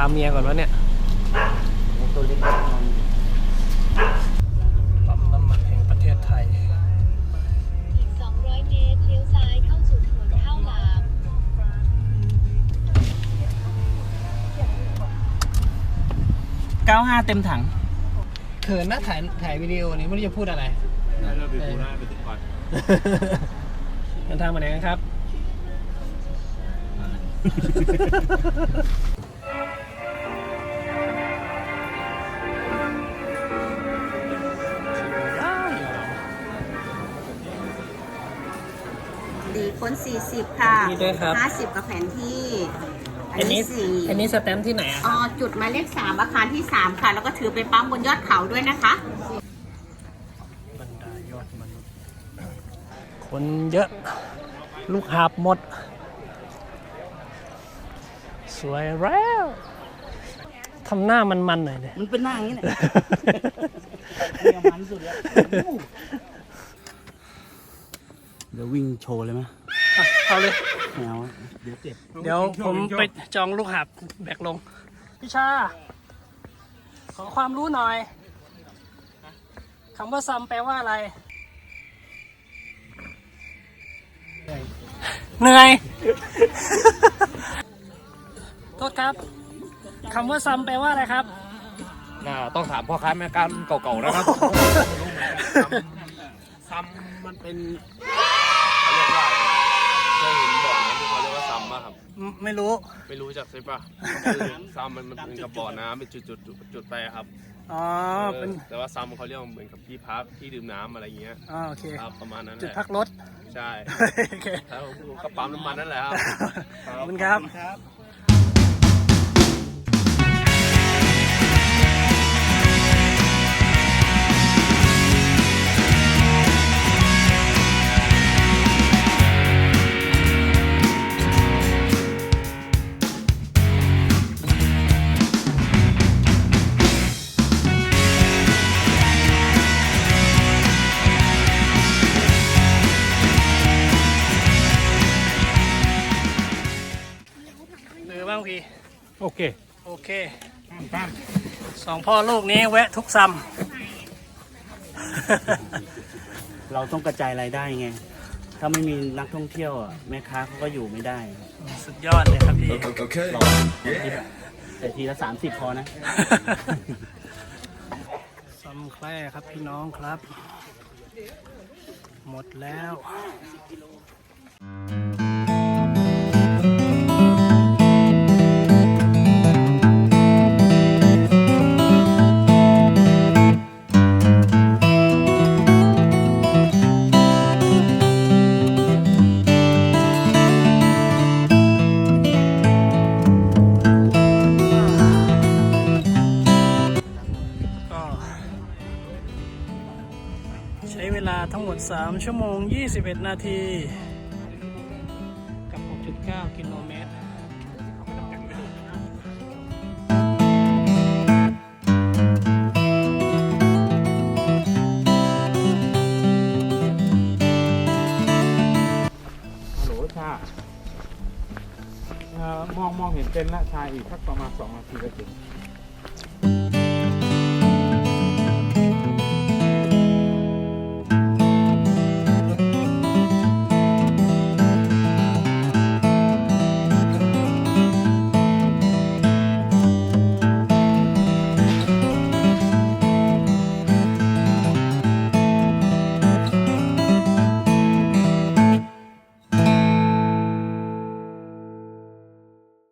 ามเมียก่อนวะเนี่ยตัวเล็กๆนอนปั๊มน้ำมันแห่งประเทศไทย อีก 200 เมตร เลี้ยวซ้ายเข้าสู่ถนนข้าวหลาม 95 เต็มถัง เขินนะถ่ายถ่ายวิดีโอนี้ไม่รู้จะพูดอะไรเราไปดูหน้าไปติดก่อนเดินทางมาไหนกันครับ ค้น40 ค่ะนี่ด้วยครับ 50กับแผนที่ อัอันนนี้นี้สี่อันนี้สแตมป์ที่ไหนอะอ๋อจุดหมายเลข3อาคารที่3ค่ะ แล้วก็ถือไปปั๊มบนยอดเขาด้วยนะคะ บรรดายอดมนุษย์ คนเยอะ ลูกหาบหมด สวยแล้วทำหน้ามันๆหน่อยเลยมันเป็นหน้าอย่างนี้แหละเนี่ยมันสุดแล้วเดี๋ยววิ่งโชว์เลยไหม เอาเลยไม่เอาเดี๋ยวเจ็บเดี๋ยวผมไปจองลูกหาบแบกลง พี่ชา ขอความรู้หน่อยคำว่าซัมแปลว่าอะไร เหนื่อย โทษครับคำว่าซัมแปลว่าอะไรครับ น่าต้องถามพ่อค้าแม่ค้ารุ่นเก่าๆนะครับซัมมันเป็นเขาเรียกว่า เคยเห็นบ่อน้ำที่เขาเรียกว่าซัมป่ะครับ ไม่ไม่รู้ ไม่รู้จักใช่ป่ะคือซัมมันมันเป็นกับบ่อน้ำเป็นจุดจุดๆจุดไปครับอ๋อเป็นเออแต่ว่าซัมเขาเรียกว่าเหมือนกับที่พักที่ดื่มน้ำอะไรอย่างเงี้ยอ๋อ โอเค ครับประมาณนั้นแหจุดละพักรถ ใช่โอเคถ้าก็ปั๊มน้ำมันนั่นแหละครับ ขอบคุณครับหรื อบ้างพี่ โอเค โอเคสองพ่อลูกนี้แวะทุกซัมเราต้องกระจายรายได้ไง ถ้าไม่มีนักท่องเที่ยวอะแม่ค้าเขาก็อยู่ไม่ได้ สุดยอดเลยครับพี่แต่ทีละ30พอนะซัมแคร่ครับพี่น้องครับ หมดแล้วก็ ลาทั้งหมด 3 ชั่วโมง 21 นาที กับ 6.9 กิโลเมตรฮัลโหลชาเอ่อมองมองเห็นเต็นละชายอีกสักประมาณ 2 นาทีก็ถึง